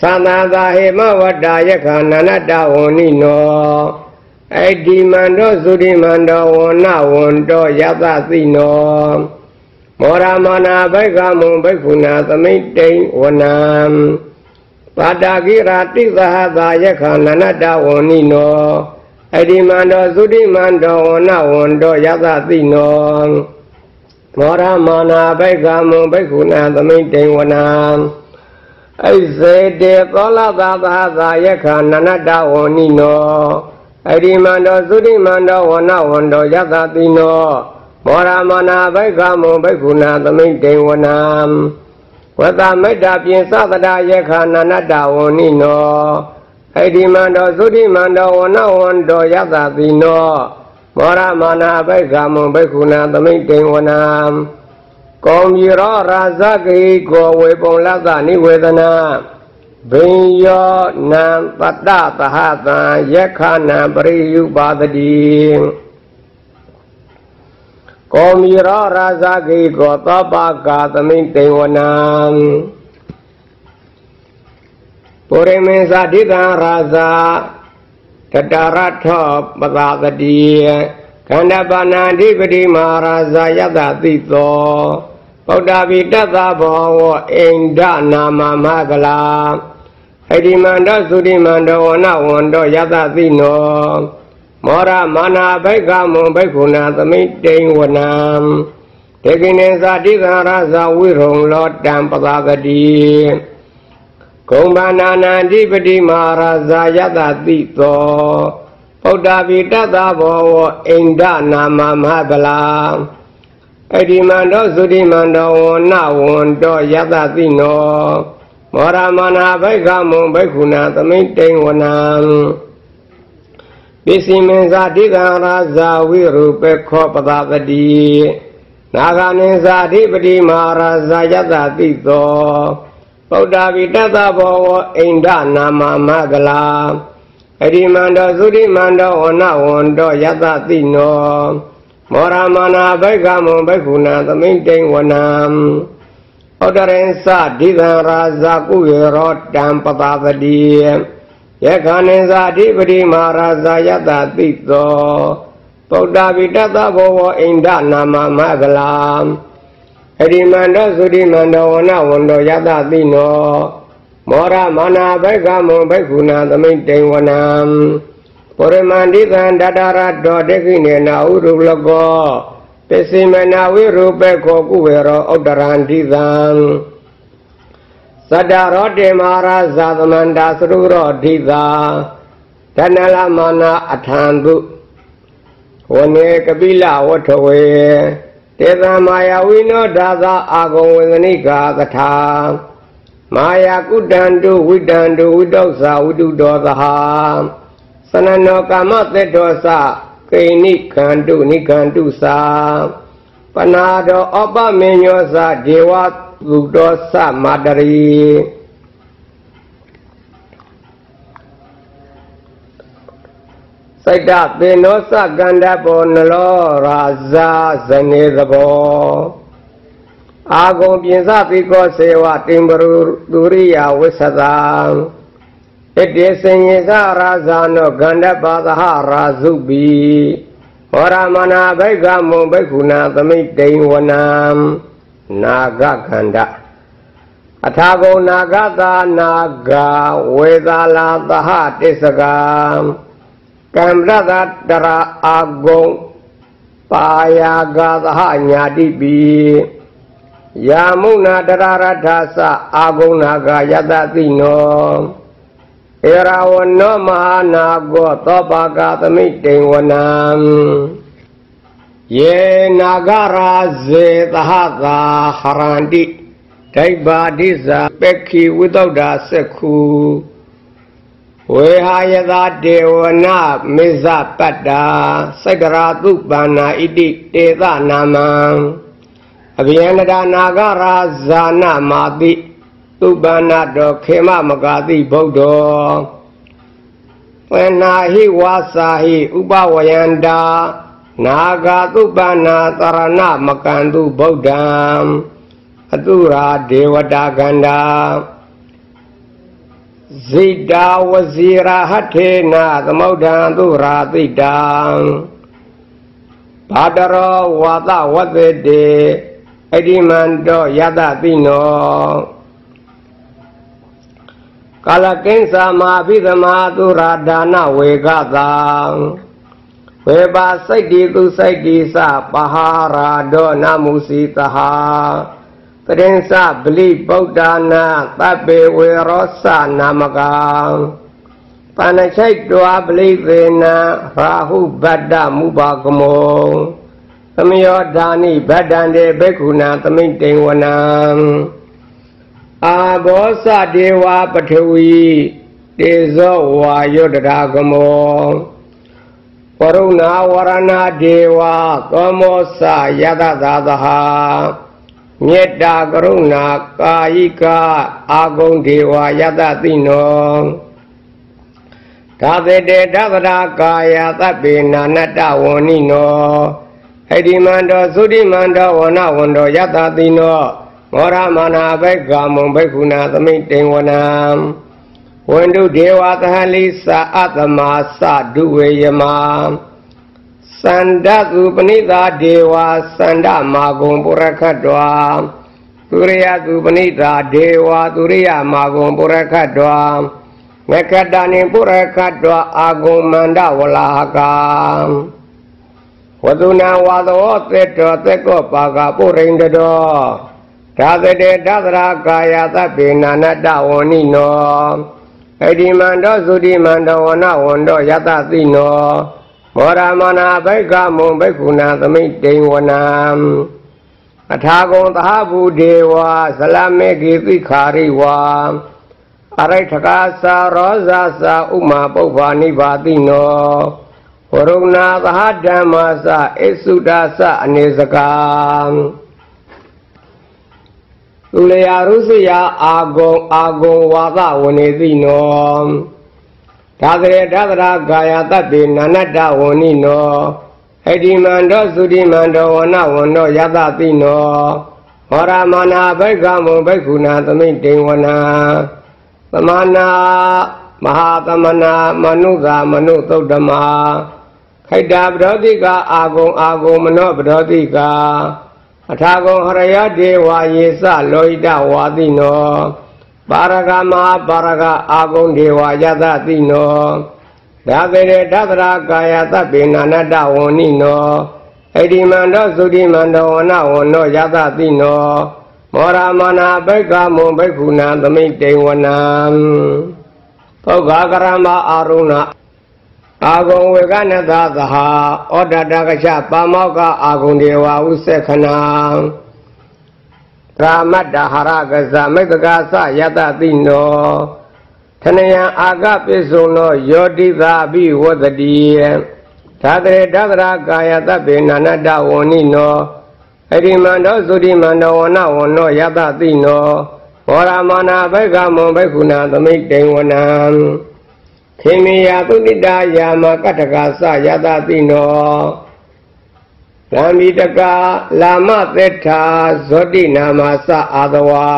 သန္တာသာဟေမဝတ္တာယခာနန္တဝဏိနောအဒီမန္တောသုတိမန္တောဝဏဝန္တောယသသိနောမောရမနာဘိက္ခမုံဘိက္ခုနာသမိတ်တိန်ဝနံပါတာကိရာတိသဟသာယခာနန္တဝဏိနောအဒီမန္တောသုတိမန္တောဝဏဝန္တောယသသိနောမောရမနာဘိက္ခမုံဘိက္ခုနာသမိတ်တိန်ဝနံ အိစေတေသောလသာသာသာယခာနန္တဝဏိနောအရိမန္တောသုတိမန္တောဝနဝန္တောယသတိနောမောရမနာဘိက္ခမုံဘိက္ခုနာသမိတ်တေဝနံဝတ္တမေတ္တာပြင်သတ္တယခာနန္တဝဏိနောအရိမန္တောသုတိမန္တောဝနဝန္တောယသတိနောမောရမနာဘိက္ခမုံဘိက္ခုနာသမိတ်တေဝနံ ကောမီရောရာဇကိကိုဝေပုံလသနိဝေဒနာဘိယောနံပတ္တသဟတံယက္ခဏံပရိယုပါတတိကောမီရောရာဇကိကိုသောပကာသမိတေဝနံပုရိမေသဒိတံရာဇတတရထောပတာတတိခန္ဓပါဏာဓိပတိမဟာရာဇယတတိသော ဗုဒ္ဓဗိတ္တဘောဝအိန္ဒနာမမကလာအဒီမန္တသုတိမန္တဝနဝန္တောယတသိနောမောရမာနာဘိက္ခမွန်ဘိက္ခုနာသမိတိန်ဝနံတေကိနေဇာတိကရဇဝိရုံလောတံပသာဂတိဂုံဘာနာနန္တိပတိမဟာရာဇယတသိသောဗုဒ္ဓဗိတ္တဘောဝအိန္ဒနာမမကလာ အဒီမန္တောသုတိမန္တောဝနဝန္တောယတသိနောမောရမနာဘိက္ခမုံဘိက္ခုနာသမိတ်တိန်ဝနံပစ္စည်းမင်းဇာတိကံရာဇာဝိရုပေခောပတာပတိနာဂမင်းဇာတိပတိမဟာရာဇာယတသိသောဗုဒ္ဓဗိတ္တဘောဝအိန္ဒနာမမကလာအဒီမန္တောသုတိမန္တောဝနဝန္တောယတသိနော မောရမနာဘိက္ခမုံဘိက္ခုနာသမိတ်တိန်ဝနံဩတရင်စဒိသံရာဇာကုယေရောတံပပပတိယခာနိဇာဓိပတိမဟာရာဇာယတတိသောပုဒ္ဓဗိတတဘောဝအိန္ဒနာမမကလာအရိမန္တောသုတိမန္တောဝနဝန္တောယတတိနောမောရမနာဘိက္ခမုံဘိက္ခုနာသမိတ်တိန်ဝနံ ပရမန္တိသံတတရတောတေခိနေနာဥရုလကောပစ္စည်းမနာဝိရူပေခောကုဝေရောဥတ္တရန္တိသံသတ္တရောတေမဟာရဇာသမန္တာသရုရောဓိသာဓနလမနာအထံတုဝနေကပိလဝထဝေတေသမာယဝိနောဒါသာအာဂုံဝေဒနိကာသထာမာယာကုတံတုဝိတံတုဝိတောသဝိတုတောသဟာ သနနောကာမသက်တောသကိဏိခန္တုနိခန္တုသာပနာတော်အပမညောသဒေဝသူတော်သမတရီစိတ်တပေနောသကန္တဘောနလောရာဇာဇနေသဘောအာဂုံပြင်စပိကောစေဝတင်ပရုဒုရိယဝိသသာ ဣတိစင်ယေသရာဇာနောဂန္ဓပါသဟရာဇုပိဟောရမနာဘိက္ခမုံဘိက္ခုနာသမိတ်တိန်ဝနံနာဂခန္ဓာအထာဂုံနာဂသာနာဂဝေသာလာသဟတစ္စကံကံရတတရာအာဂုံပါယာဂသဟညာတိပိယာမုနာတရရထသအာဂုံနာဂယတသိနော ဧရာဝနောမဟာနာကောသောပါကသမိတိန်ဝနံယေနာဂရာဇေသဟသာဟရန္တိဒိဗာဒိဇာပက္ခိဝိသုဒ္ဓစက္ခုဝေဟာယသာဒေဝနာမေဇပတ္တာစက္ကရာတုပန္နာဣတိတေသနာမံအဗျန္တနာဂရာဇာနာမာတိ သုပန္နတောခေမမကာတိဗုဒ္ဓောဝေနာဟိဝါစာဟိဥပဝယန္တာနာဂာသုပန္နာသရဏမကန္တုဗုဒ္ဓံအတုရာဒေဝတာကန္တာဇိတာဝစီရာဟထေနသမုဒ္ဒံသူရာတိတံဘာတရောဝါသဝတ္တေအတိမန္တောယတတိနော ကာလကိဉ္စာမာပိသမာသူရာဒါနဝေကသံဝေပါစိတ်တိသူစိတ်တိစပဟာရာဒောနမုစီတဟာပရိစ္ဆပလိဗုဒ္ဓနာသဗ္ဗေဝေရောစနာမကံပဏ္ချိတ်တွာပလိသေနရာဟုဗတ္တမုပါကမောသမယောဓာနိဗတ္တံတေဘိက္ခုနာသမိတေဝနံ အာဘောစဒေဝပထဝီတေဇောဝါယုတရာကမောဝရုဏဝရဏဒေဝသောမောစယတသာသဟာမေတ္တာကရုဏာကာယိကအာဂုံဒေဝယတသိနောသာသေတေသဗ္ဗရာကာယသဗ္ဗေနာနတ္တဝဏိနောဟိတိမန္တောသုတိမန္တောဝနဝန္တောယတသိနော မောရမနာဘိက္ခမုံဘိက္ခုနာသမိတေဝနံဝန္တုဒေဝသဟလိသာအတမသဒုဝေယမသန္တသူပဏိတာဒေဝသန္တမာဂုံပုရခတ်တောသူရိယသူပဏိတာဒေဝသူရိယမာဂုံပုရခတ်တောငကတနိပုရခတ်တောအာဂုံမန္တဝလာကံဝတုနာဝါသောသေတောသေကောပါကပုရိန္ဒတော သာသတေသသရာကာယသဗ္ဗေနာနတဝဏိနောအဒီမန္တောသုတိမန္တောဝနဝန္တောယတသိနောမောရမနာဘိက္ခမုံဘိက္ခုနာသမိတေဝနံအထာကုံသဟဗုဒေဝဇလမေကိသိခာရိဝါအရိထကာသာရောဇာသာဥမာပုဗ္ဗာနိဗာတိနောဝရုဏာသဟဓမ္မာသအစုဒာသအနေစကံ သူလျာရုစယအာဂုံအာဂုံဝါသဝနေတိနောသာသရေသဗ္ဗရာကာယတတေနာနတ္တဝဏိနောအတိမန္တောသုတိမန္တောဝနဝန္တောယတတိနောဟောရမနာဘိက္ခမုံဘိက္ခုနာသမိတေဝနာသမနာမဟာသမနာမနုသာမနုသုတ်တမခိတ္တပရောတိကအာဂုံအာဂုံမနောပရောတိက အထာကုံဟရယဒေဝယေစလောဟိတဝါတိနောပါရကမဟာပါရကအာဂုံဒေဝယသတိနောဒါပေရတသရာကာယသဗ္ဗေနာနတဝဏိနောအဒီမန္တောသုတိမန္တောဝနဝနောယသတိနောမောရမနာဘိက္ခမုံဘိက္ခုနာသမိတေဝနံပုဂ္ဂကရမအာရုဏ အာဂုံဝေကနသသဟာဩဒတကချပါမောကအာဂုံဒေဝဥစ္စေခဏံရာမတ္တဟာရကဇမိကကာသယတတိနောထနယံအာကပိစုံသောယောတိသာဘိဝတတိသာတရေတသရာကာယတပေနာနတဝဏိနောအရိမန္တောသုတိမန္တောဝနဝနောယတတိနောဘောရမနာဘိက္ခမွန်ဘိက္ခုနာသမိတေဝနံ ခေမိယသုတိတာယာမကတ္တကာသယတတိနောသံမိတကာလာမသစ္ထာဇောတိနာမသအာသဝါ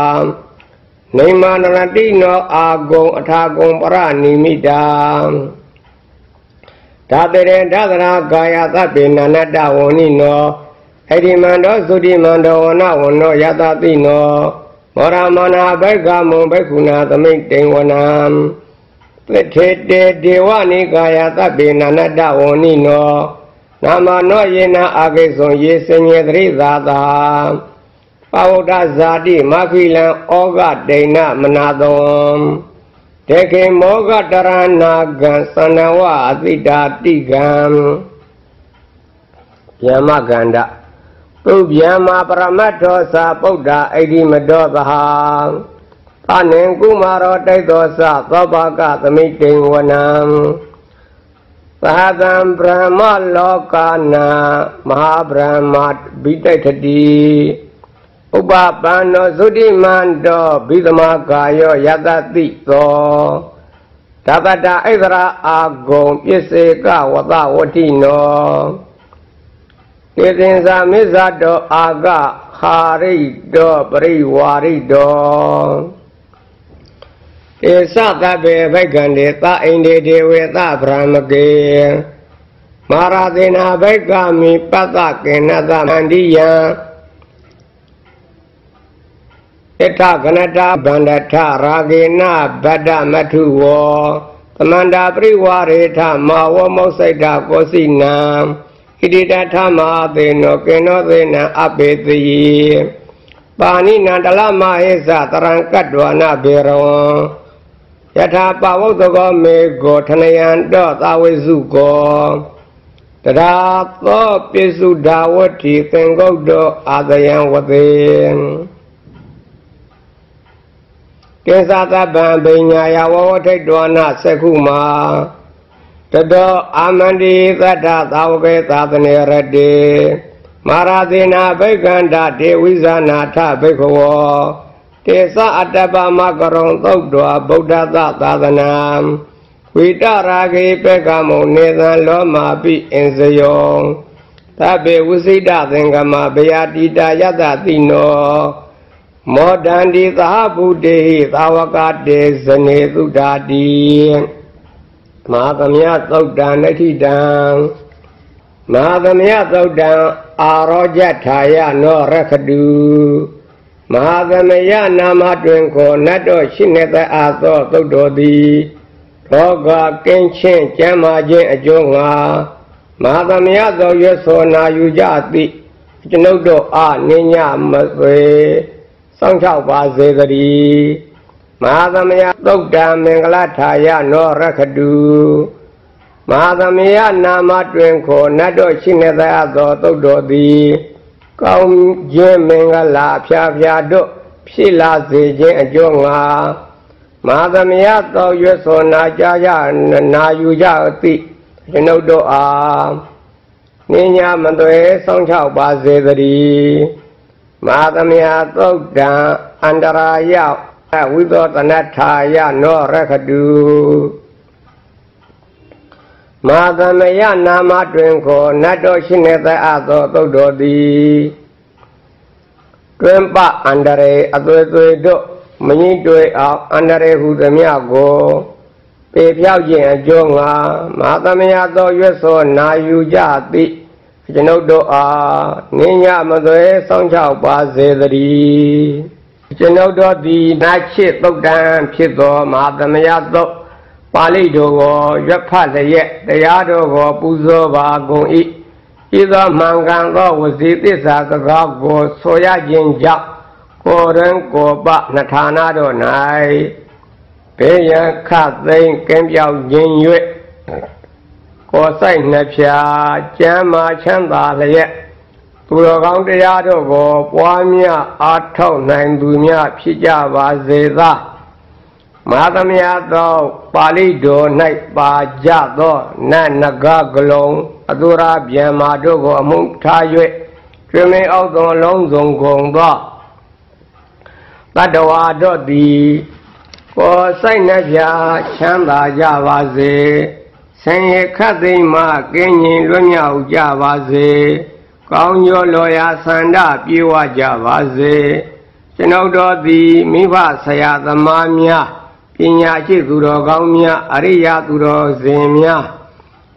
နေမနရတိနောအာဂုံအထာဂုံပရဏိမိတာဒါတရေဒသရာကာယသဗ္ဗေနနတဝဏိနောအဒီမန္တောသုတိမန္တောဝနဝနောယတတိနောမောရမနာဘိက္ခမုံဘိက္ခုနာသမိတေဝနံ ပထေတေဒေဝနိကာယသဗ္ဗေနနတဝဏိနောနာမနောယေနအာကိသွံယေစညေတရိသာသာပဝဒဇာတိမခိလံဩဃဒိဏမနာတောတေခေမောဂတရဏဂံသနဝအတိတာတိကံယမကန္တပုဗ္ဗယမပရမတ္ထောသာပုဒ္ဓအိဋ္ဌိမတောသဟာ အနင်ကုမာရောတိတ်သောသသောဘာကသမိတေဝနံသာသံဗြဟ္မလောကနာမဟာဗြဟ္မဘိတိဋ္ဌတိဥပပန္နောသုတိမန္တောဘိသမကာယောယတတိသောသဗ္ဗတဣဒရာအာဂုံပစ္စေကဝတဝတိနောတေသင်္သာမစ္ဆတောအာကဟာရိတောပရိဝါရိတော တေသတဗ္ဗေဘိက္ခန္တေသအိန္ဒေဒေဝေသဗြဟ္မကေမာရသေနာဘိက္ခမိပတ္တကေနသမန္တိယံဣထကနတာဗန္ဒထရာဂေနဗဒ္ဒမထုဝောသမန္တာပရိဝရေထမာဝမောစိတ်တကောစိနံဣတိတထမသေနောကေနောသေနံအပေတိပါဏိနန္တလမဟေသတရံကတ္တဝနာဘေရော ယထာပဝုတ်တကောမေကိုထနယံတော့သာဝိစုကောတရာသောပိစုဒါဝတိသင်္ကုတ်တောအာသယံဝသေကိသတပံပညာယဝဝထိတ်တောနာသက္ခုမာတတောအာမန္တိသတ္တသာဝကေသာသနေရတေမာရသေနာဘိက္ခန္တဒေဝိဇာနာထဘိက္ခဝော တေသအတ္တပမကရုံသုတ်တော်ဗုဒ္ဓသသာသနာဝိတရာဂေပေကမုံနေသံလောမာပိအင်စယောသဗ္ဗေဝိစိတသင်္ကမဗျာတိတာယတတိနောမောဒန္တိသာဗုတေဟိသာဝကတေဇနေသုဒ္ဓာတိမဟာသမယသုတ်တံနဋ္ဌိတံမဟာသမယသုတ်တံအာရောကြထာယနောရခတု မဟာသမယနာမတွင်ကိုနတ်တော်ရှိနေသောအသောသုတ်တော်သည်လောကကင်းချင်းကျမ်းမာခြင်းအကျိုးငါမဟာသမယသောရွသောနာယူကြသည်ကျွန်ုပ်တို့အားနိညာမသွေစောင့်ချောက်ပါစေတည်းမဟာသမယသုတ်တံမင်္ဂလထာယနောရခတုမဟာသမယနာမတွင်ခေါ်နတ်တော်ရှိနေသောသုတ်တော်သည် ကောင်းခြင်းမင်္ဂလာဖြာဖြာတို့ဖြစ်လာစေခြင်းအကျိုးငါမဟာသမယသောရွတ်သောနာကြကြနာယူကြသည်ကျွန်ုပ်တို့အားနိညာမသွေစောင့်ချောက်ပါစေတည်းမဟာသမယသုတ်တံအန္တရာယဝိသောတနထာယနောရခတု မဟာသမယနာမတွင်ကိုနတ်တော်ရှိနေသောအသောသုတ်တော်သည်တွင်ပအန္တရေအသွေသွေတို့မငိတွေ့အောင်အန္တရေဟုသမျှကိုပေဖြောက်ခြင်းအကျိုးငါမဟာသမယသောရွတ်သောနာယူကြသည်ကျွန်ုပ်တို့အားနိညာမသွေစောင့်ချောက်ပါစေတည်းကျွန်ုပ်တို့သည်နတ်ချစ်သုတ်တံဖြစ်သောမဟာသမယသုတ် ပါဠိတော်ကိုရွတ်ဖတ်လျက်တရားတော်ကိုပူဇော်ပါကုန်၏ဤသောမှန်ကန်သောဝစီသစ္စာစကားကိုဆိုရခြင်းကြောင့်ကိုယ်ရင်ကိုယ်ပနှဌာနတို့၌ဘေးရန်ခသိမ့်ကင်းပြောက်ခြင်း၍ကိုယ်ဆိုင်နှဖျားကျမ်းမာချမ်းသာလျက်သူတော်ကောင်းတရားတို့ကိုပွားများအားထုတ်နိုင်သူများဖြစ်ကြပါစေသာ မဟာသမယသောပါဠိတော်၌ပါကြသောနတ်နဂကလုံးအသူရာဗျမ္မာတို့ကိုအမှုထား၍ကျွေမင်းအောက်သောလုံးစုံကုန်သောတတဝါတို့သည်ကိုယ်စိတ်နှပြချမ်းသာကြပါစေဆင်းရဲခတ်သိမ်းမှကင်းငြိမ်လွတ်မြောက်ကြပါစေကောင်းကျိုးလောရာဆန္ဒပြေဝကြပါစေကျွန်ုပ်တို့သည်မိဘဆရာသမားများ ပညာရှိသူတော်ကောင်းများအရိယာသူတော်စင်များ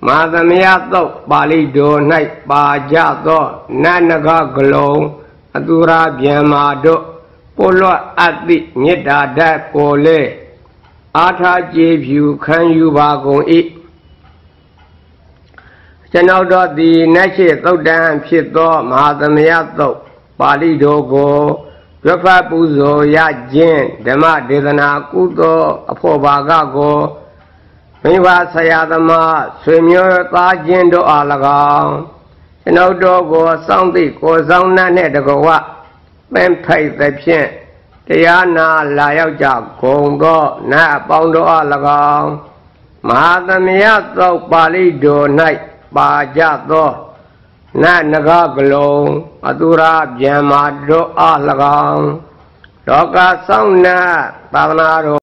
မာသမယသုတ်ပါဠိတော်၌ပါကြသောနတ်နဂကလုံးအသူရာဗျမ္မာတို့ပိုလွတ်အပ်သည့်မေတ္တာဓာတ်ကိုလေအာထာကျေဖြူခံယူပါကုန်၏ကျွန်ုပ်တို့သည်နတ်ရှိသုတ်တံဖြစ်သောမဟာသမယသုတ်ပါဠိတော်ကို ရွတ်ဖတ်ပူဇော်ရခြင်းဓမ္မဒေသနာကုသိုလ်အဖို့ဘာကကိုမိဘဆရာသမားဆွေမျိုးသားချင်းတို့အား၎င်းကျွန်ုပ်တို့ကိုစောင့်သိကိုဆောင်နှံ့တဲ့တကဝပင်ဖိတ်သဖြင့်တရားနာလာရောက်ကြကုန်သောနတ်အပေါင်းတို့အား၎င်းမဟာသမယသောပါဠိတော်၌ပါကြသော နတ်နဂကလုံးအတုရာဗျမ္မာတို့အား၎င်းလောကဆောင်နာသာသနာတော်